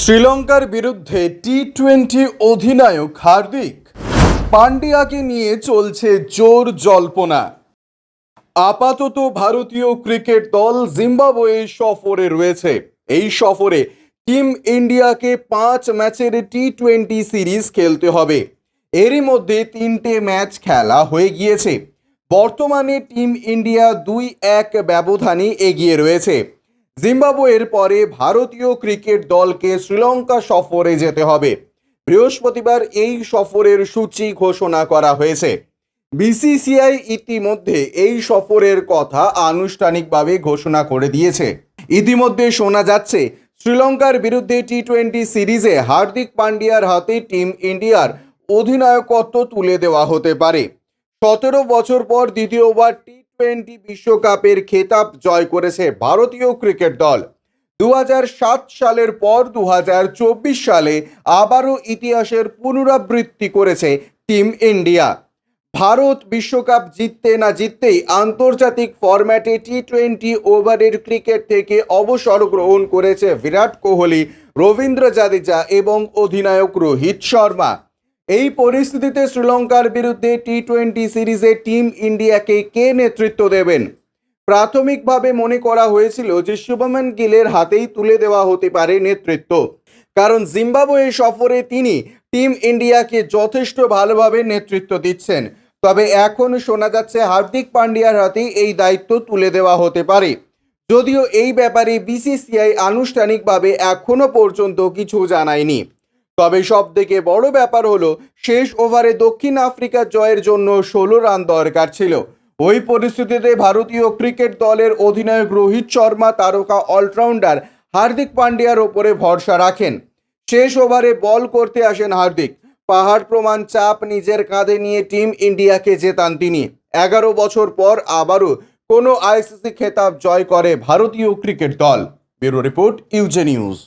শ্রীলঙ্কার বিরুদ্ধে T twenty অধিনায়ক হার্দিক পান্ডিয়াকে নিয়ে চলছে জোর জল্পনা। আপাতত ভারতীয় ক্রিকেট দল জিম্বাবুয়ে সফরে রয়েছে। এই সফরে টিম ইন্ডিয়াকে পাঁচ ম্যাচের টি টোয়েন্টি সিরিজ খেলতে হবে। এরই মধ্যে তিনটে ম্যাচ খেলা হয়ে গিয়েছে। বর্তমানে টিম ইন্ডিয়া দুই এক ব্যবধানে এগিয়ে রয়েছে। জিম্বাবুয়ের পরে ভারতীয় ক্রিকেট দলকে শ্রীলঙ্কা সফরে যেতে হবে। বৃহস্পতিবার এই সফরের সূচি ঘোষণা করা হয়েছে। বিসিসিআই ইতিমধ্যে এই সফরের কথা আনুষ্ঠানিকভাবে ঘোষণা করে দিয়েছে। ইতিমধ্যে শোনা যাচ্ছে, শ্রীলঙ্কার বিরুদ্ধে টি টোয়েন্টি সিরিজে হার্দিক পান্ডিয়ার হাতে টিম ইন্ডিয়ার অধিনায়কত্ব তুলে দেওয়া হতে পারে। সতেরো বছর পর দ্বিতীয়বার টি টোয়েন্টি বিশ্বকাপের খেতাব জয় করেছে ভারতীয় ক্রিকেট দল। দু হাজার সাত সালের পর দুহাজার চব্বিশ সালে আবারও ইতিহাসের পুনরাবৃত্তি করেছে টিম ইন্ডিয়া। ভারত বিশ্বকাপ জিততে না জিততেই আন্তর্জাতিক ফরম্যাটে টি টোয়েন্টি ওভারের ক্রিকেট থেকে অবসর গ্রহণ করেছে বিরাট কোহলি, রবীন্দ্র জাদেজা এবং অধিনায়ক রোহিত শর্মা। এই পরিস্থিতিতে শ্রীলঙ্কার বিরুদ্ধে টি টোয়েন্টি সিরিজে টিম ইন্ডিয়াকে কে নেতৃত্ব দেবেন? প্রাথমিকভাবে মনে করা হয়েছিল যে শুভমান গিলের হাতেই তুলে দেওয়া হতে পারে নেতৃত্ব। কারণ জিম্বাবুয়ে সফরে তিনি টিম ইন্ডিয়াকে যথেষ্ট ভালোভাবে নেতৃত্ব দিচ্ছেন। তবে এখন শোনা যাচ্ছে হার্দিক পান্ডিয়ার হাতেই এই দায়িত্ব তুলে দেওয়া হতে পারে। যদিও এই ব্যাপারে বিসিসিআই আনুষ্ঠানিকভাবে এখনও পর্যন্ত কিছু জানায়নি। তবে সব থেকে বড় ব্যাপার হলো, শেষ ওভারে দক্ষিণ আফ্রিকা জয়ের জন্য ষোলো রান দরকার ছিল। ওই পরিস্থিতিতে ভারতীয় ক্রিকেট দলের অধিনায়ক রোহিত শর্মা, তারকা অলরাউন্ডার হার্দিক পান্ডিয়ার ওপরে ভরসা রাখেন। শেষ ওভারে বল করতে আসেন হার্দিক। পাহাড় প্রমাণ চাপ নিজের কাঁধে নিয়ে টিম ইন্ডিয়াকে জেতান তিনি। এগারো বছর পর আবারও কোনো আইসিসি খেতাব জয় করে ভারতীয় ক্রিকেট দল। ব্যুরো রিপোর্ট, ইউজে নিউজ।